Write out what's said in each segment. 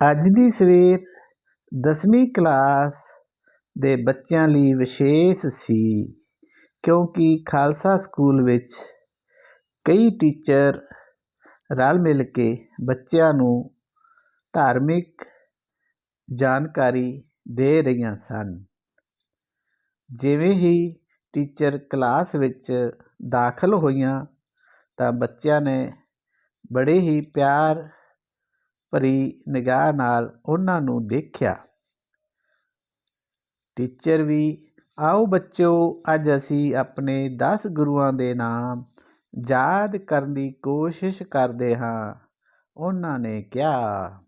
ਅੱਜ ਦੀ ਸਵੇਰ 10ਵੀਂ ਕਲਾਸ ਦੇ ਬੱਚਿਆਂ ਲਈ ਵਿਸ਼ੇਸ਼ ਸੀ, ਕਿਉਂਕਿ ਖਾਲਸਾ ਸਕੂਲ ਵਿੱਚ ਕਈ ਟੀਚਰ ਰਲ ਮਿਲ ਕੇ ਬੱਚਿਆਂ ਨੂੰ ਧਾਰਮਿਕ ਜਾਣਕਾਰੀ ਦੇ ਰਹੀਆਂ ਸਨ। ਜਿਵੇਂ ਹੀ ਟੀਚਰ ਕਲਾਸ ਵਿੱਚ ਦਾਖਲ ਹੋਈਆਂ ਤਾਂ ਬੱਚਿਆਂ ਨੇ ਬੜੇ ਹੀ ਪਿਆਰ ਭਰੀ ਨਿਗਾਹ ਨਾਲ ਉਹਨਾਂ ਨੂੰ ਦੇਖਿਆ। ਟੀਚਰ ਵੀ, ਆਓ ਬੱਚਿਓ, ਅੱਜ ਅਸੀਂ ਆਪਣੇ 10 ਗੁਰੂਆਂ ਦੇ ਨਾਮ ਯਾਦ ਕਰਨ ਦੀ ਕੋਸ਼ਿਸ਼ ਕਰਦੇ ਹਾਂ। ਉਹਨਾਂ ਨੇ ਕਿਹਾ,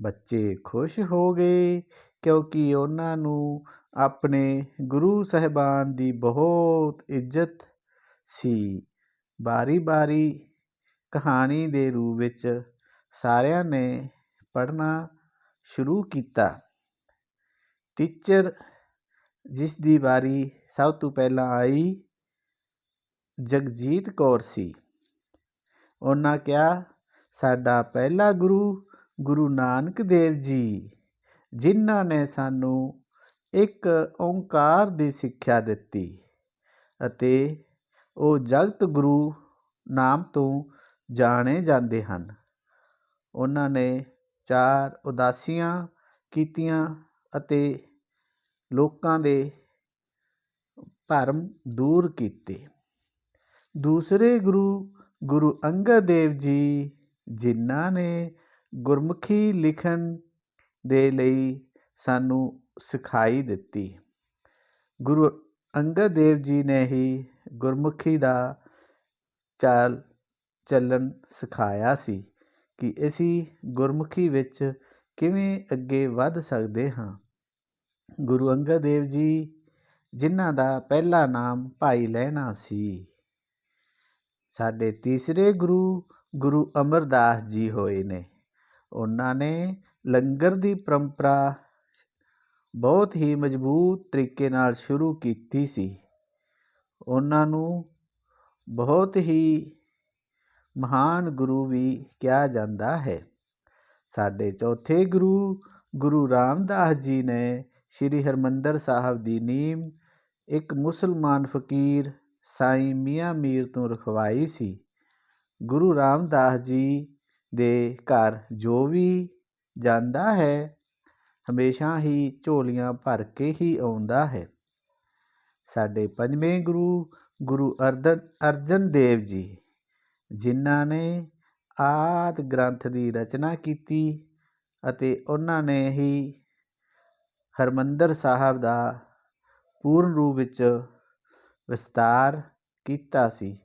ਬੱਚੇ ਖੁਸ਼ ਹੋ ਗਏ, ਕਿਉਂਕਿ ਉਹਨਾਂ ਨੂੰ ਆਪਣੇ ਗੁਰੂ ਸਾਹਿਬਾਨ ਦੀ ਬਹੁਤ ਇੱਜ਼ਤ ਸੀ। ਬਾਰੀ-ਬਾਰੀ ਕਹਾਣੀ ਦੇ ਰੂਪ ਵਿੱਚ ਸਾਰਿਆਂ ਨੇ ਪੜ੍ਹਨਾ ਸ਼ੁਰੂ ਕੀਤਾ। ਟੀਚਰ ਜਿਸ ਦੀ ਵਾਰੀ ਸਭ ਤੋਂ ਪਹਿਲਾਂ ਆਈ ਜਗਜੀਤ ਕੌਰ ਸੀ। ਉਹਨਾਂ ਕਿਹਾ, ਸਾਡਾ ਪਹਿਲਾ ਗੁਰੂ ਗੁਰੂ ਨਾਨਕ ਦੇਵ ਜੀ, ਜਿਨ੍ਹਾਂ ਨੇ ਸਾਨੂੰ ਇੱਕ ਓੰਕਾਰ ਦੀ ਸਿੱਖਿਆ ਦਿੱਤੀ ਅਤੇ ਉਹ ਜਗਤ ਗੁਰੂ ਨਾਮ ਤੋਂ ਜਾਣੇ ਜਾਂਦੇ ਹਨ। ਉਹਨਾਂ ਨੇ ਚਾਰ ਉਦਾਸੀਆਂ ਕੀਤੀਆਂ ਅਤੇ ਲੋਕਾਂ ਦੇ ਭਰਮ ਦੂਰ ਕੀਤੇ। ਦੂਸਰੇ ਗੁਰੂ ਗੁਰੂ ਅੰਗਦ ਦੇਵ ਜੀ ਜਿਨ੍ਹਾਂ ਨੇ ਗੁਰਮੁਖੀ ਲਿਖਣ ਦੇ ਲਈ ਸਾਨੂੰ ਸਿਖਾਈ ਦਿੱਤੀ। ਗੁਰੂ ਅੰਗਦ ਦੇਵ ਜੀ ਨੇ ਹੀ ਗੁਰਮੁਖੀ ਦਾ ਚਾਲ ਚੱਲਣ ਸਿਖਾਇਆ ਸੀ। ਕਿ ਅਸੀਂ ਗੁਰਮੁਖੀ ਵਿੱਚ ਕਿਵੇਂ ਅੱਗੇ ਵੱਧ ਸਕਦੇ ਹਾਂ? ਗੁਰੂ ਅੰਗਦ ਦੇਵ ਜੀ, ਜਿਨ੍ਹਾਂ ਦਾ ਪਹਿਲਾ ਨਾਮ ਭਾਈ ਲਹਿਣਾ ਸੀ। ਸਾਡੇ ਤੀਸਰੇ ਗੁਰੂ ਗੁਰੂ ਅਮਰਦਾਸ ਜੀ ਹੋਏ ਨੇ। ਉਹਨਾਂ ਨੇ ਲੰਗਰ ਦੀ ਪਰੰਪਰਾ ਬਹੁਤ ਹੀ ਮਜ਼ਬੂਤ ਤਰੀਕੇ ਨਾਲ ਸ਼ੁਰੂ ਕੀਤੀ ਸੀ। ਉਹਨਾਂ ਨੂੰ ਬਹੁਤ ਹੀ ਮਹਾਨ ਗੁਰੂ ਵੀ ਕਿਹਾ ਜਾਂਦਾ ਹੈ। ਸਾਡੇ ਚੌਥੇ ਗੁਰੂ ਗੁਰੂ ਰਾਮਦਾਸ ਜੀ ਨੇ ਸ੍ਰੀ ਹਰਮੰਦਰ ਸਾਹਿਬ ਦੀ ਨੀਮ ਇੱਕ ਮੁਸਲਮਾਨ ਫਕੀਰ ਸਾਈਂ ਮੀਆਂ ਮੀਰ ਤੋਂ ਰਖਵਾਈ ਸੀ। ਗੁਰੂ ਰਾਮਦਾਸ ਜੀ ਦੇ ਘਰ ਜੋ ਵੀ ਜਾਂਦਾ ਹੈ, ਹਮੇਸ਼ਾ ਹੀ ਝੋਲੀਆਂ ਭਰ ਕੇ ਹੀ ਆਉਂਦਾ ਹੈ। ਸਾਡੇ ਪੰਜਵੇਂ ਗੁਰੂ ਗੁਰੂ ਅਰਜਨ ਅਰਜਨ ਦੇਵ ਜੀ ਜਿਨ੍ਹਾਂ ਨੇ ਆਦਿ ਗ੍ਰੰਥ ਦੀ ਰਚਨਾ ਕੀਤੀ ਅਤੇ ਉਹਨਾਂ ਨੇ ਹੀ ਹਰਿਮੰਦਰ ਸਾਹਿਬ ਦਾ ਪੂਰਨ ਰੂਪ ਵਿੱਚ ਵਿਸਤਾਰ ਕੀਤਾ ਸੀ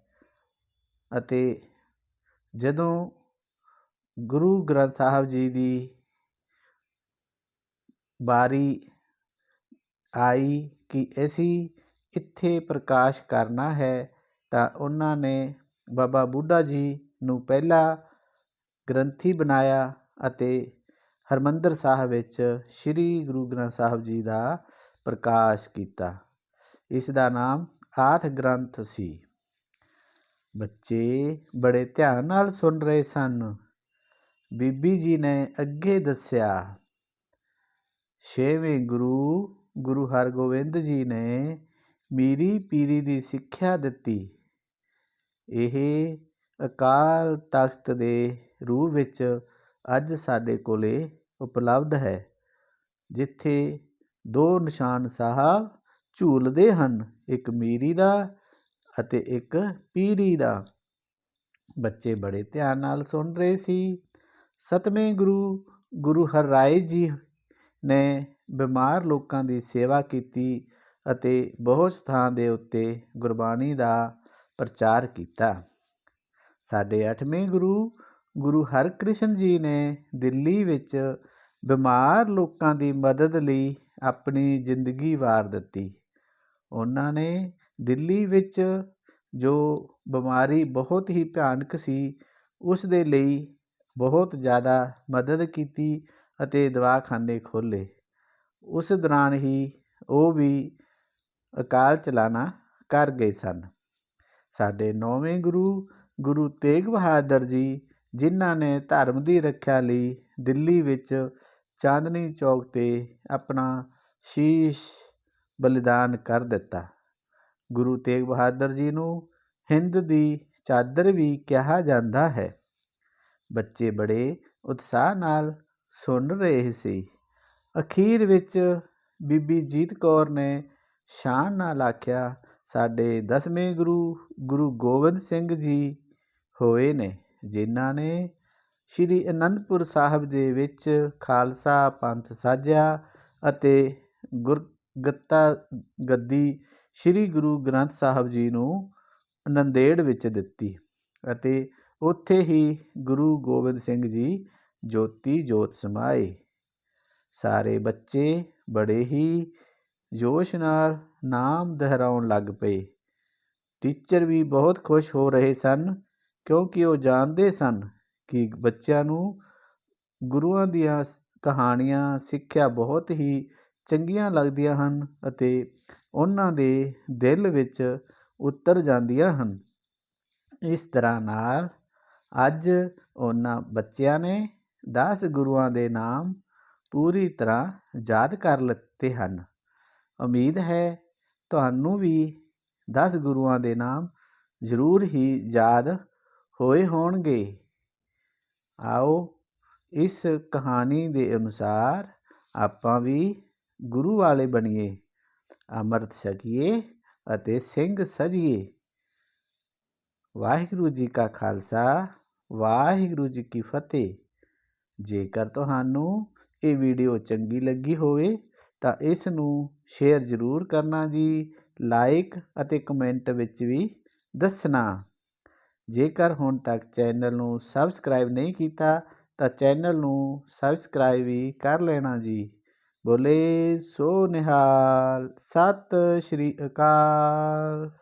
ਅਤੇ ਜਦੋਂ ਗੁਰੂ ਗ੍ਰੰਥ ਸਾਹਿਬ ਜੀ ਦੀ ਬਾਰੀ ਆਈ ਕਿ ਅਸੀਂ ਇੱਥੇ ਪ੍ਰਕਾਸ਼ ਕਰਨਾ ਹੈ ਤਾਂ ਉਹਨਾਂ ਨੇ ਬਾਬਾ ਬੁੱਢਾ ਜੀ ਨੂੰ ਪਹਿਲਾ ਗ੍ਰੰਥੀ ਬਣਾਇਆ ਅਤੇ ਹਰਮੰਦਰ ਸਾਹਿਬ ਵਿੱਚ ਸ੍ਰੀ ਗੁਰੂ ਗ੍ਰੰਥ ਸਾਹਿਬ ਜੀ ਦਾ ਪ੍ਰਕਾਸ਼ ਕੀਤਾ। ਇਸ ਦਾ ਨਾਮ ਆਥ ਗ੍ਰੰਥ ਸੀ। ਬੱਚੇ ਬੜੇ ਧਿਆਨ ਨਾਲ ਸੁਣ ਰਹੇ ਸਨ। ਬੀਬੀ ਜੀ ਨੇ ਅੱਗੇ ਦੱਸਿਆ, ਛੇਵੇਂ ਗੁਰੂ ਗੁਰੂ ਹਰਗੋਬਿੰਦ ਜੀ ਨੇ ਮੀਰੀ ਪੀਰੀ ਦੀ ਸਿੱਖਿਆ ਦਿੱਤੀ। ਇਹ ਅਕਾਲ ਤਖਤ ਦੇ ਰੂਪ ਵਿੱਚ ਅੱਜ ਸਾਡੇ ਕੋਲੇ ਉਪਲਬਧ ਹੈ, ਜਿੱਥੇ ਦੋ ਨਿਸ਼ਾਨ ਸਾਹਿਬ ਝੂਲਦੇ ਹਨ, ਇੱਕ ਮੀਰੀ ਦਾ ਅਤੇ ਇੱਕ ਪੀਰੀ ਦਾ। ਬੱਚੇ ਬੜੇ ਧਿਆਨ ਨਾਲ ਸੁਣ ਰਹੇ ਸੀ। ਸਤਵੇਂ ਗੁਰੂ ਗੁਰੂ ਹਰਰਾਏ ਜੀ ਨੇ ਬਿਮਾਰ ਲੋਕਾਂ ਦੀ ਸੇਵਾ ਕੀਤੀ ਅਤੇ ਬਹੁਤ ਥਾਂ ਦੇ ਉੱਤੇ ਗੁਰਬਾਣੀ ਦਾ ਪ੍ਰਚਾਰ ਕੀਤਾ। ਸਾਡੇ 8ਵੇਂ ਗੁਰੂ ਗੁਰੂ ਹਰਕ੍ਰਿਸ਼ਨ ਜੀ ਨੇ ਦਿੱਲੀ ਵਿੱਚ ਬਿਮਾਰ ਲੋਕਾਂ ਦੀ ਮਦਦ ਲਈ ਆਪਣੀ ਜ਼ਿੰਦਗੀ ਵਾਰ ਦਿੱਤੀ। ਉਹਨਾਂ ਨੇ ਦਿੱਲੀ ਵਿੱਚ ਜੋ ਬਿਮਾਰੀ ਬਹੁਤ ਹੀ ਭਿਆਨਕ ਸੀ, ਉਸ ਦੇ ਲਈ ਬਹੁਤ ਜ਼ਿਆਦਾ ਮਦਦ ਕੀਤੀ ਅਤੇ ਦਵਾਖਾਨੇ ਖੋਲ੍ਹੇ। ਉਸ ਦੌਰਾਨ ਹੀ ਉਹ ਵੀ ਅਕਾਲ ਚਲਾਣਾ ਕਰ ਗਏ ਸਨ। ਸਾਡੇ ਨੌਵੇਂ ਗੁਰੂ ਗੁਰੂ ਤੇਗ ਬਹਾਦਰ ਜੀ, ਜਿਨ੍ਹਾਂ ਨੇ ਧਰਮ ਦੀ ਰੱਖਿਆ ਲਈ ਦਿੱਲੀ ਵਿੱਚ ਚਾਂਦਨੀ ਚੌਕ ਤੇ ਆਪਣਾ ਸ਼ੀਸ਼ ਬਲੀਦਾਨ ਕਰ ਦਿੱਤਾ। ਗੁਰੂ ਤੇਗ ਬਹਾਦਰ ਜੀ ਨੂੰ ਹਿੰਦ ਦੀ ਚਾਦਰ ਵੀ ਕਿਹਾ ਜਾਂਦਾ ਹੈ। ਬੱਚੇ ਬੜੇ ਉਤਸ਼ਾਹ ਨਾਲ ਸੁਣ ਰਹੇ ਸੀ। ਅਖੀਰ ਵਿੱਚ ਬੀਬੀ ਜੀਤ ਕੌਰ ਨੇ ਸ਼ਾਨ ਨਾਲ ਆਖਿਆ ਸਾਡੇ ਦਸਵੇਂ ਗੁਰੂ ਗੁਰੂ ਗੋਬਿੰਦ ਸਿੰਘ ਜੀ ਹੋਏ ਨੇ, ਜਿਨ੍ਹਾਂ ਨੇ ਸ਼੍ਰੀ ਅਨੰਦਪੁਰ ਸਾਹਿਬ ਦੇ ਵਿੱਚ ਖਾਲਸਾ ਪੰਥ ਸਾਜਿਆ ਅਤੇ ਗੁਰਗੱਤਾ ਗੱਦੀ ਸ਼੍ਰੀ ਗੁਰੂ ਗ੍ਰੰਥ ਸਾਹਿਬ ਜੀ ਨੂੰ ਨੰਦੇੜ ਵਿੱਚ ਦਿੱਤੀ ਅਤੇ ਉੱਥੇ ਹੀ ਗੁਰੂ ਗੋਬਿੰਦ ਸਿੰਘ ਜੀ ਜੋਤੀ ਜੋਤ ਸਮਾਏ। ਸਾਰੇ ਬੱਚੇ ਬੜੇ ਹੀ ਜੋਸ਼ ਨਾਲ ਨਾਮ ਦੁਹਰਾਉਣ ਲੱਗ ਪਏ। ਟੀਚਰ ਵੀ ਬਹੁਤ ਖੁਸ਼ ਹੋ ਰਹੇ ਸਨ, ਕਿਉਂਕਿ ਉਹ ਜਾਣਦੇ ਸਨ ਕਿ ਬੱਚਿਆਂ ਨੂੰ ਗੁਰੂਆਂ ਦੀਆਂ ਕਹਾਣੀਆਂ, ਸਿੱਖਿਆ ਬਹੁਤ ਹੀ ਚੰਗੀਆਂ ਲੱਗਦੀਆਂ ਹਨ ਅਤੇ ਉਹਨਾਂ ਦੇ ਦਿਲ ਵਿੱਚ ਉਤਰ ਜਾਂਦੀਆਂ ਹਨ। ਇਸ ਤਰ੍ਹਾਂ ਨਾਲ ਅੱਜ ਉਹਨਾਂ ਬੱਚਿਆਂ ਨੇ 10 ਗੁਰੂਆਂ ਦੇ ਨਾਮ ਪੂਰੀ ਤਰ੍ਹਾਂ ਯਾਦ ਕਰ ਲਿੱਤੇ ਹਨ। ਉਮੀਦ ਹੈ, ਤੁਹਾਨੂੰ ਵੀ 10 ਗੁਰੂਆਂ ਦੇ ਨਾਮ ਜ਼ਰੂਰ ਹੀ ਯਾਦ ਹੋਏ ਹੋਣਗੇ। ਆਓ ਇਸ ਕਹਾਣੀ ਦੇ ਅਨੁਸਾਰ ਆਪਾਂ ਵੀ ਗੁਰੂ ਵਾਲੇ ਬਣੀਏ, ਅੰਮ੍ਰਿਤ ਛਕੀਏ ਅਤੇ ਸਿੰਘ ਸਜੀਏ। ਵਾਹਿਗੁਰੂ ਜੀ ਕਾ ਖਾਲਸਾ, ਵਾਹਿਗੁਰੂ ਜੀ ਕੀ ਫਤਿਹ। ਜੇਕਰ ਤੁਹਾਨੂੰ ਇਹ ਵੀਡੀਓ ਚੰਗੀ ਲੱਗੀ ਹੋਵੇ ਤਾਂ ਇਸ ਨੂੰ ਸ਼ੇਅਰ ਜ਼ਰੂਰ ਕਰਨਾ ਜੀ ਲਾਈਕ ਅਤੇ ਕਮੈਂਟ ਵਿੱਚ ਵੀ ਦੱਸਣਾ। ਜੇਕਰ ਹੁਣ ਤੱਕ ਚੈਨਲ ਨੂੰ ਸਬਸਕ੍ਰਾਈਬ ਨਹੀਂ ਕੀਤਾ, ਤਾਂ ਚੈਨਲ ਨੂੰ ਸਬਸਕ੍ਰਾਈਬ ਵੀ ਕਰ ਲੈਣਾ ਜੀ। ਬੋਲੇ ਸੋ ਨਿਹਾਲ, ਸਤਿ ਸ਼੍ਰੀ ਅਕਾਲ।